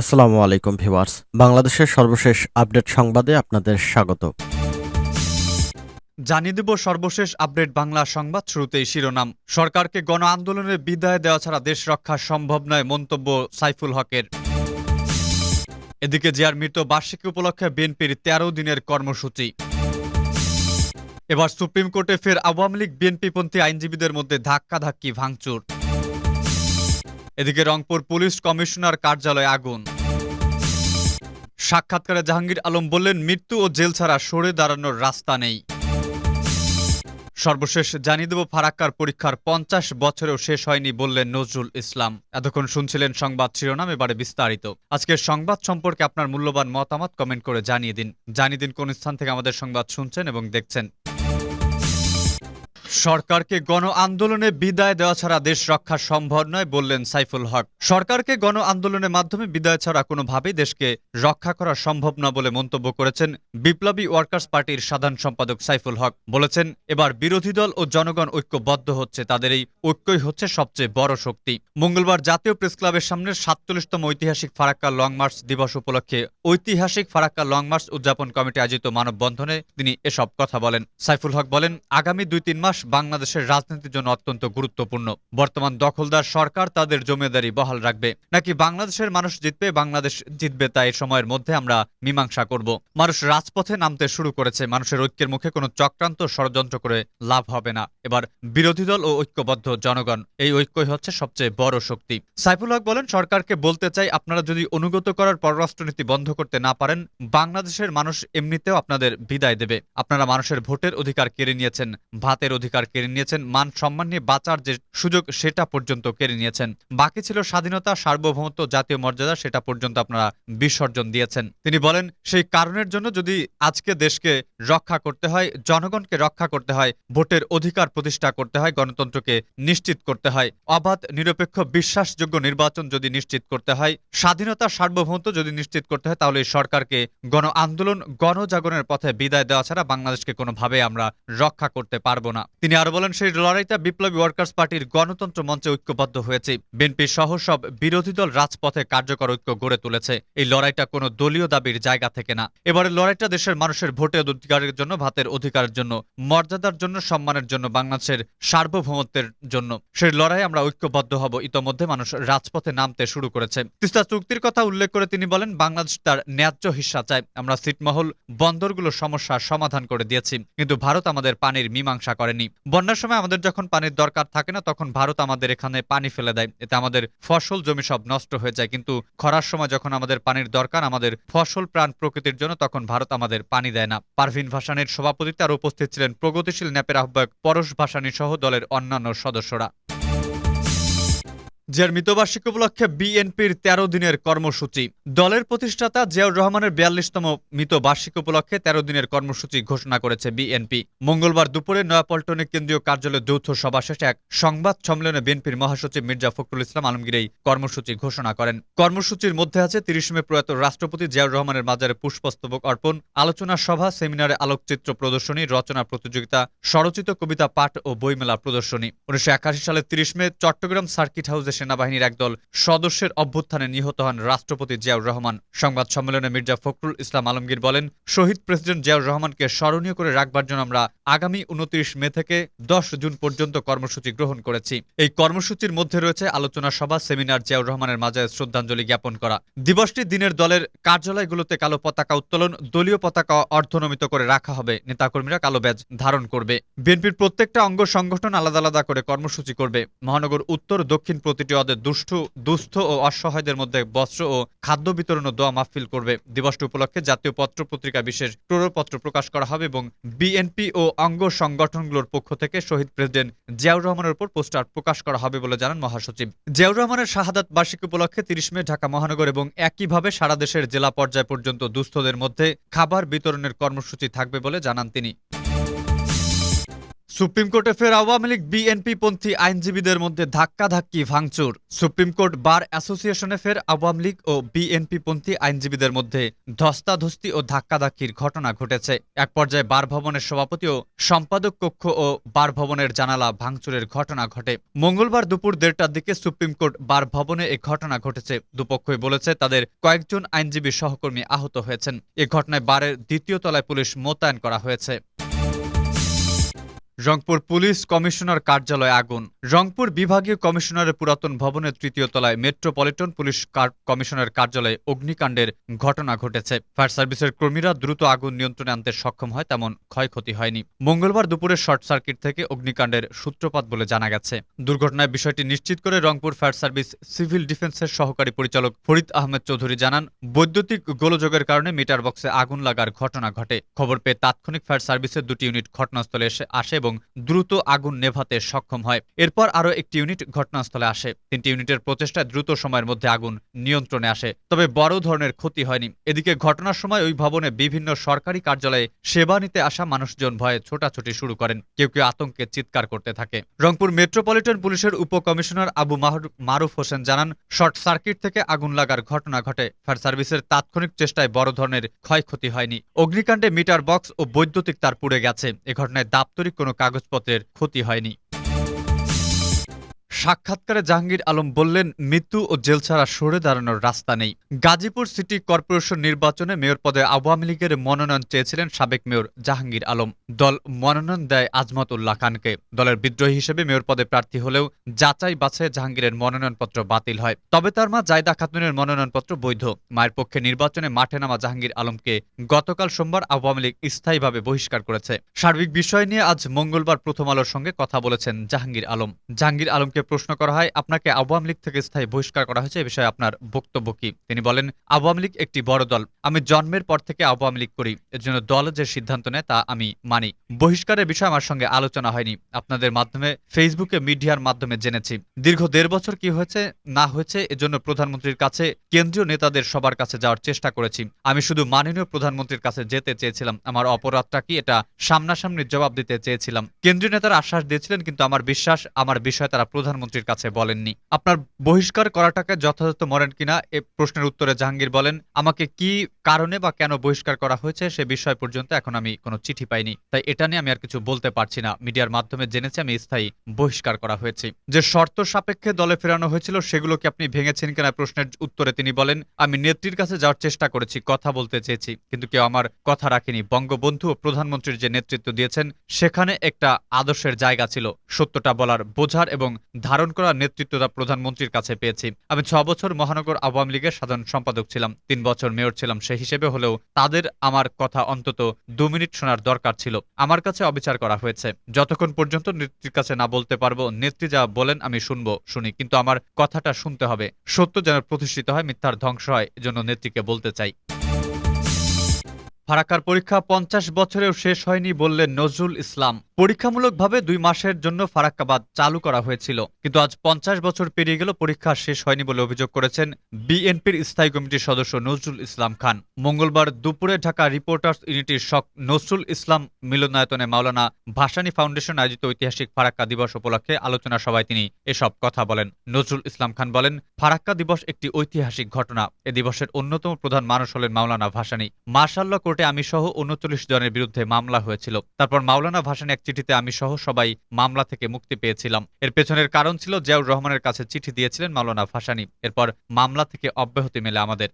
আসসালামু আলাইকুম ভিউয়ার্স। বাংলাদেশের সর্বশেষ আপডেট সংবাদে আপনাদের স্বাগত। জানিয়ে দেব সর্বশেষ আপডেট বাংলা সংবাদ শুরুতেই শিরোনাম। সরকারকে গণ আন্দোলনের বিদায় দেওয়া ছাড়া দেশ রক্ষা সম্ভব নয় মন্তব্য সাইফুল হকের। এদিকে জিয়ার মৃত বার্ষিকী উপলক্ষে বিএনপির তেরো দিনের কর্মসূচি। এবার সুপ্রিম কোর্টে ফের আওয়ামী লীগ বিএনপিপন্থী আইনজীবীদের মধ্যে ধাক্কাধাক্কি ভাঙচুর। এদিকে রংপুর পুলিশ কমিশনার কার্যালয়ে আগুন। সাক্ষাৎকারে জাহাঙ্গীর আলম বললেন, মৃত্যু ও জেল ছাড়া সরে দাঁড়ানোর রাস্তা নেই। সর্বশেষ জানিয়ে দেব, ফারাক্কার পরীক্ষার পঞ্চাশ বছরেও শেষ হয়নি বললেন নজরুল ইসলাম। এতক্ষণ শুনছিলেন সংবাদ শিরোনাম, এবারে বিস্তারিত। আজকের সংবাদ সম্পর্কে আপনার মূল্যবান মতামত কমেন্ট করে জানিয়ে দিন। জানিয়ে দিন কোন স্থান থেকে আমাদের সংবাদ শুনছেন এবং দেখছেন। সরকারকে গণ আন্দোলনে বিদায় দেওয়া ছাড়া দেশ রক্ষা সম্ভব নয় বললেন সাইফুল হক। সরকারকে গণ আন্দোলনের মাধ্যমে বিদায় ছাড়া কোনোভাবেই দেশকে রক্ষা করা সম্ভব না বলে মন্তব্য করেছেন বিপ্লবী ওয়ার্কার্স পার্টির সাধারণ সম্পাদক সাইফুল হক। বলেছেন, এবার বিরোধী দল ও জনগণ ঐক্যবদ্ধ হচ্ছে, তাদের এই ঐক্যই হচ্ছে সবচেয়ে বড় শক্তি। মঙ্গলবার জাতীয় প্রেস ক্লাবের সামনে সাতচল্লিশতম ঐতিহাসিক ফারাক্কা লং মার্চ দিবস উপলক্ষে ঐতিহাসিক ফারাক্কা লং মার্চ উদযাপন কমিটি আয়োজিত মানববন্ধনে তিনি এসব কথা বলেন। সাইফুল হক বলেন, আগামী দুই তিন মাস বাংলাদেশের রাজনীতির জন্য অত্যন্ত গুরুত্বপূর্ণ। বর্তমান দখলদার সরকার তাদের জমিদারি বহাল রাখবে। নাকি বাংলাদেশের মানুষ জিতবে? বাংলাদেশ জিতবে তা এই সময়ের মধ্যে আমরা মীমাংসা করব। মানুষ রাজপথে নামতে শুরু করেছে। মানুষের ঐক্যের মুখে কোনো চক্রান্ত ষড়যন্ত্র করে লাভ হবে না। এবার বিরোধী দল ও ঐক্যবদ্ধ জনগণ, এই ঐক্যই হচ্ছে সবচেয়ে বড় শক্তি। সাইফুল হক বলেন, সরকারকে বলতে চাই, আপনারা যদি অনুগত করার পররাষ্ট্রনীতি বন্ধ করতে না পারেন, বাংলাদেশের মানুষ এমনিতেও আপনাদের বিদায় দেবে। আপনারা মানুষের ভোটের অধিকার কেড়ে নিয়েছেন, ভাতের অধিকার কেড়ে নিয়েছেন, মান সম্মান নিয়ে বাঁচার যে সুযোগ, সেটা পর্যন্ত কেড়ে নিয়েছেন। বাকি ছিল স্বাধীনতা, সার্বভৌমত্ব, জাতীয় মর্যাদা, সেটা পর্যন্ত আপনারা বিসর্জন দিয়েছেন। তিনি বলেন, সেই কারণের জন্য যদি আজকে দেশকে রক্ষা করতে হয়, জনগণকে রক্ষা করতে হয়, ভোটের অধিকার প্রতিষ্ঠা করতে হয়, গণতন্ত্রকে নিশ্চিত করতে হয়। অবাধ, নিরপেক্ষ, বিশ্বাসযোগ্য নির্বাচন যদি নিশ্চিত করতে হয়, স্বাধীনতা সার্বভৌমত্ব যদি নিশ্চিত করতে হয়, তাহলে সরকারকে গণ আন্দোলন, গণজাগরণের পথে বিদায় দেওয়া ছাড়া বাংলাদেশকে কোনোভাবে আমরা রক্ষা করতে পারব না। তিনি আরও বলেন, সেই লড়াইটা বিপ্লবী ওয়ার্কার্স পার্টির গণতন্ত্র মঞ্চে ঐক্যবদ্ধ হয়েছে। বিএনপি সহ সব বিরোধী দল রাজপথে কার্যকর ঐক্য গড়ে তুলেছে। এই লড়াইটা কোনো দলীয় দাবির জায়গা থেকে না। এবারের লড়াইটা দেশের মানুষের ভোটের অধিকারের জন্য, ভাতের অধিকারের জন্য, মর্যাদার জন্য, সম্মানের জন্য বাংলাদেশের সার্বভৌমত্বের জন্য। সেই লড়াই আমরা ঐক্যবদ্ধ হব। ইতোমধ্যে মানুষ রাজপথে নামতে শুরু করেছে। তিস্তা চুক্তির কথা উল্লেখ করে তিনি বলেন, বাংলাদেশ তার ন্যায্য হিস্সা চায়। আমরা সিটমহল বন্দরগুলোর সমস্যার সমাধান করে দিয়েছি, কিন্তু ভারত আমাদের পানির মীমাংসা করেনি। বন্যার সময় আমাদের যখন পানির দরকার থাকে না, তখন ভারত আমাদের এখানে পানি ফেলে দেয়। এতে আমাদের ফসল জমি সব নষ্ট হয়ে যায়। কিন্তু খরার সময় যখন আমাদের পানির দরকার, আমাদের ফসল প্রাণ প্রকৃতির জন্য, তখন ভারত আমাদের পানি দেয় না। পারভিন ভাসানের সভাপতিত্বে আর উপস্থিত ছিলেন প্রগতিশীল ন্যাপের আহ্বায়ক পরশ ভাসানী সহ দলের অন্যান্য সদস্যরা। জিয়ার মৃতবার্ষিকী উপলক্ষে বিএনপির তেরো দিনের কর্মসূচি। দলের প্রতিষ্ঠাতা জিয়াউর রহমানের বিয়াল্লিশতম মৃতবার্ষিকী উপলক্ষে তেরো দিনের কর্মসূচি ঘোষণা করেছে বিএনপি। মঙ্গলবার দুপুরে নয়াপল্টনে কেন্দ্রীয় কার্যালয়ে যৌথ সভা শেষে এক সংবাদ সম্মেলনে বিএনপির মহাসচিব মির্জা ফখরুল ইসলাম আলমগীর এই কর্মসূচি ঘোষণা করেন। কর্মসূচির মধ্যে আছে তিরিশ মে প্রয়াত রাষ্ট্রপতি জিয়াউর রহমানের মাজারে পুষ্পস্তবক অর্পণ, আলোচনা সভা, সেমিনারে আলোকচিত্র প্রদর্শনী, রচনা প্রতিযোগিতা, স্বরচিত কবিতা পাঠ ও বইমেলা প্রদর্শনী। উনিশশো সালের তিরিশ মে চট্টগ্রাম সার্কিট হাউসে সেনাবাহিনীর একদল সদস্যের অভ্যুত্থানে নিহত হন রাষ্ট্রপতি জিয়াউর রহমান। সংবাদ সম্মেলনে মির্জা ফখরুল ইসলাম আলমগীর বলেন, শহীদ প্রেসিডেন্ট জিয়াউর রহমানকে স্মরণীয় করে রাখবার জন্য আমরা আগামী উনত্রিশ মে থেকে দশ জুন পর্যন্ত কর্মসূচি গ্রহণ করেছি। এই কর্মসূচির মধ্যে রয়েছে আলোচনা সভা, সেমিনার, জিয়াউর রহমানের মাঝে শ্রদ্ধাঞ্জলি জ্ঞাপন করা। দিবসটি দিনের দলের কার্যালয়গুলোতে কালো পতাকা উত্তোলন, দলীয় পতাকা অর্ধনমিত করে রাখা হবে। নেতাকর্মীরা কালো ব্যাজ ধারণ করবে। বিএনপির প্রত্যেকটা অঙ্গ সংগঠন আলাদা আলাদা করে কর্মসূচি করবে। মহানগর উত্তর, দক্ষিণ প্রতিটি অদের দুষ্ট, দুস্থ ও অসহায়দের মধ্যে বস্ত্র ও খাদ্য বিতরণ ও দোয়া মাহফিল করবে। দিবসটি উপলক্ষে জাতীয় পত্র পত্রিকা বিশেষ প্ররপত্র প্রকাশ করা হবে এবং বিএনপি ও অঙ্গ সংগঠনগুলোর পক্ষ থেকে শহীদ প্রেসিডেন্ট জিয়াউর রহমানের উপর পোস্টার প্রকাশ করা হবে বলে জানান মহাসচিব। জিয়াউর রহমানের শাহাদাত বার্ষিকী উপলক্ষে তিরিশ মে ঢাকা মহানগর এবং একইভাবে সারা দেশের জেলা পর্যায় পর্যন্ত দুস্থদের মধ্যে খাবার বিতরণের কর্মসূচি থাকবে বলে জানান তিনি। সুপ্রিম কোর্টে ফের আওয়ামী লীগ বিএনপি পন্থী আইনজীবীদের মধ্যে ধাক্কাধাক্কি, ভাঙচুর। সুপ্রিম কোর্ট বার অ্যাসোসিয়েশনে ফের আওয়ামী লীগ ও বিএনপি পন্থী আইনজীবীদের মধ্যে ধস্তাধস্তি ও ধাক্কাধাক্কির ঘটনা ঘটেছে। এক পর্যায়ে বার ভবনের সভাপতি ও সম্পাদক কক্ষ ও বার ভবনের জানালা ভাঙচুরের ঘটনা ঘটে। মঙ্গলবার দুপুর দেড়টার দিকে সুপ্রিম কোর্ট বার ভবনে এ ঘটনা ঘটেছে। দুপক্ষই বলেছে তাদের কয়েকজন আইনজীবী সহকর্মী আহত হয়েছেন। এ ঘটনায় বারের দ্বিতীয় তলায় পুলিশ মোতায়েন করা হয়েছে। রংপুর পুলিশ কমিশনার কার্যালয়ে আগুন। রংপুর বিভাগীয় কমিশনারের পুরাতন ভবনের তৃতীয় তলায় মেট্রোপলিটন পুলিশ কমিশনার কার্যালয়ে অগ্নিকাণ্ডের ঘটনা ঘটেছে। ফায়ার সার্ভিসের কর্মীরা দ্রুত আগুন নিয়ন্ত্রণে আনতে সক্ষম হয়, তেমন ক্ষয়ক্ষতি হয়নি। মঙ্গলবার দুপুরে শর্ট সার্কিট থেকে অগ্নিকাণ্ডের সূত্রপাত বলে জানা গেছে। দুর্ঘটনায় বিষয়টি নিশ্চিত করে রংপুর ফায়ার সার্ভিস সিভিল ডিফেন্সের সহকারী পরিচালক ফরিদ আহমেদ চৌধুরী জানান, বৈদ্যুতিক গোলযোগের কারণে মিটার বক্সে আগুন লাগার ঘটনা ঘটে। খবর পেয়ে তাৎক্ষণিক ফায়ার সার্ভিসের দুটি ইউনিট ঘটনাস্থলে এসে আসে এবং দ্রুত আগুন নেভাতে সক্ষম হয়। এরপর আরও একটি ইউনিট ঘটনাস্থলে আসে। তিনটি ইউনিটের প্রচেষ্টায় দ্রুত সময়ের মধ্যে আগুন নিয়ন্ত্রণে আসে, তবে বড় ধরনের ক্ষতি হয়নি। এদিকে ঘটনার সময় ওই ভবনে বিভিন্ন সরকারি কার্যালয়ে সেবা নিতে আসা মানুষজন ভয়ে ছোটাছুটি শুরু করেন। কেউ কেউ আতঙ্কে চিৎকার করতে থাকে। রংপুর মেট্রোপলিটন পুলিশের উপকমিশনার আবু মারুফ হোসেন জানান, শর্ট সার্কিট থেকে আগুন লাগার ঘটনা ঘটে। ফায়ার সার্ভিসের তাৎক্ষণিক চেষ্টায় বড় ধরনের ক্ষয়ক্ষতি হয়নি। অগ্নিকাণ্ডে মিটার বক্স ও বৈদ্যুতিক তার পুড়ে গেছে। এ ঘটনায় দাপ্তরিক কোনো কাগজপত্রের ক্ষতি হয়নি। সাক্ষাৎকারে জাহাঙ্গীর আলম বললেন, মৃত্যু ও জেল ছাড়া সরে দাঁড়ানোর রাস্তা নেই। গাজীপুর সিটি কর্পোরেশন নির্বাচনে মেয়র পদে আওয়ামী লীগের মনোনয়ন চেয়েছিলেন সাবেক মেয়র জাহাঙ্গীর আলম। দল মনোনয়ন দেয় আজমত উল্লাহ খানকে। দলের বিদ্রোহী হিসেবে মেয়র পদে প্রার্থী হলেও যাচাই বাছাই জাহাঙ্গীরের মনোনয়নপত্র বাতিল হয়। তবে তার মা জায়দা খাতুনের মনোনয়নপত্র বৈধ। মায়ের পক্ষে নির্বাচনে মাঠে নামা জাহাঙ্গীর আলমকে গতকাল সোমবার আওয়ামী লীগ স্থায়ীভাবে বহিষ্কার করেছে। সার্বিক বিষয় নিয়ে আজ মঙ্গলবার প্রথম আলোর সঙ্গে কথা বলেছেন জাহাঙ্গীর আলম। জাহাঙ্গীর আলমকে প্রশ্ন করা হয়, আপনাকে আওয়ামী লীগ থেকে স্থায়ী বহিষ্কার করা হয়েছে, এ বিষয়ে আপনার বক্তব্য কি? তিনি বলেন, আওয়ামী লীগ একটি বড় দল। আমি জন্মের পর থেকে আওয়ামী লীগ করি। এর জন্য দল যে সিদ্ধান্ত নেয়, তা আমি মানি। বহিষ্কারের বিষয়ে আমার সঙ্গে আলোচনা হয়নি। আপনাদের মাধ্যমে, ফেসবুকে মিডিয়ার মাধ্যমে জেনেছি। দীর্ঘ দেড় বছর কি হয়েছে, না হয়েছে এজন্য প্রধানমন্ত্রীর কাছে কেন্দ্রীয় নেতাদের সবার কাছে যাওয়ার চেষ্টা করেছি। আমি শুধু মাননীয় প্রধানমন্ত্রীর কাছে যেতে চেয়েছিলাম। আমার অপরাধটা কি, এটা সামনাসামনি জবাব দিতে চেয়েছিলাম। কেন্দ্রীয় নেতারা আশ্বাস দিয়েছিলেন, কিন্তু আমার বিশ্বাস, আমার বিষয়ে তারা প্রধানমন্ত্রীর কাছে বলেননি। আপনার বহিষ্কার করাটাকে যথাযথ মরেন কিনা, এ প্রশ্নের উত্তরে জাহাঙ্গীর বলেন, আমাকে কি কারণে বা কেন বহিষ্কার করা হয়েছে সে বিষয় পর্যন্ত এখন আমি কোনো চিঠি পাইনি। তাই এটা নিয়ে আমি আর কিছু বলতে পারছি না। মিডিয়ার মাধ্যমে জেনেছি আমি স্থায়ী বহিষ্কার করা হয়েছে। যে শর্ত সাপেক্ষে দলে ফেরানো হয়েছিল সেগুলো কি আপনি ভেঙেছেন কিনা প্রশ্নের উত্তরে তিনি বলেন, আমি নেত্রীর কাছে যাওয়ার চেষ্টা করেছি, কথা বলতে চেয়েছি, কিন্তু কেউ আমার কথা রাখেনি। বঙ্গবন্ধু ও প্রধানমন্ত্রীর যে নেতৃত্ব দিয়েছেন, সেখানে একটা আদর্শের জায়গা ছিল। সত্যটা বলার বোঝার এবং ধারণ করার নেতৃত্বটা প্রধানমন্ত্রীর কাছে পেয়েছি। আমি ছ বছর মহানগর আওয়ামী লীগের সাধারণ সম্পাদক ছিলাম। তিন বছর মেয়র ছিলাম। সেই হিসেবে হলেও তাদের আমার কথা অন্তত দু মিনিট শোনার দরকার ছিল। আমার কাছে অবিচার করা হয়েছে। যতক্ষণ পর্যন্ত নেত্রীর কাছে না বলতে পারব, নেত্রী যা বলেন আমি শুনব, শুনি। কিন্তু আমার কথাটা শুনতে হবে। সত্য যেন প্রতিষ্ঠিত হয়, মিথ্যার ধ্বংস হয়, এজন্য নেত্রীকে বলতে চাই। ফারাক্কার পরীক্ষা পঞ্চাশ বছরেও শেষ হয়নি বললেন নজরুল ইসলাম। পরীক্ষামূলকভাবে দুই মাসের জন্য ফারাক্কাবাদ চালু করা হয়েছিল। কিন্তু আজ পঞ্চাশ বছর পেরিয়ে গেল পরীক্ষা শেষ হয়নি বলে অভিযোগ করেছেন বিএনপির স্থায়ী কমিটির সদস্য নজরুল ইসলাম খান। মঙ্গলবার দুপুরে ঢাকা রিপোর্টার্স ইউনিটির শক নজরুল ইসলাম মিলনায়তনে মাওলানা ভাসানী ফাউন্ডেশন আয়োজিত ঐতিহাসিক ফারাক্কা দিবস উপলক্ষে আলোচনা সভায় তিনি এসব কথা বলেন। নজরুল ইসলাম খান বলেন, ফারাক্কা দিবস একটি ঐতিহাসিক ঘটনা। এ দিবসের অন্যতম প্রধান মানুষ হলেন মাওলানা ভাসানী। মার্শাল্লাহ কোর্টে আমি সহ উনচল্লিশ জনের বিরুদ্ধে মামলা হয়েছিল। তারপর মাওলানা ভাসানী এক চিঠিতে আমি সহ সবাই মামলা থেকে মুক্তি পেয়েছিলাম। এর পেছনের কারণ ছিল জিয়াউর রহমানের কাছে চিঠি দিয়েছিলেন মাওলানা ভাসানি। এরপর মামলা থেকে অব্যাহতি মেলে আমাদের।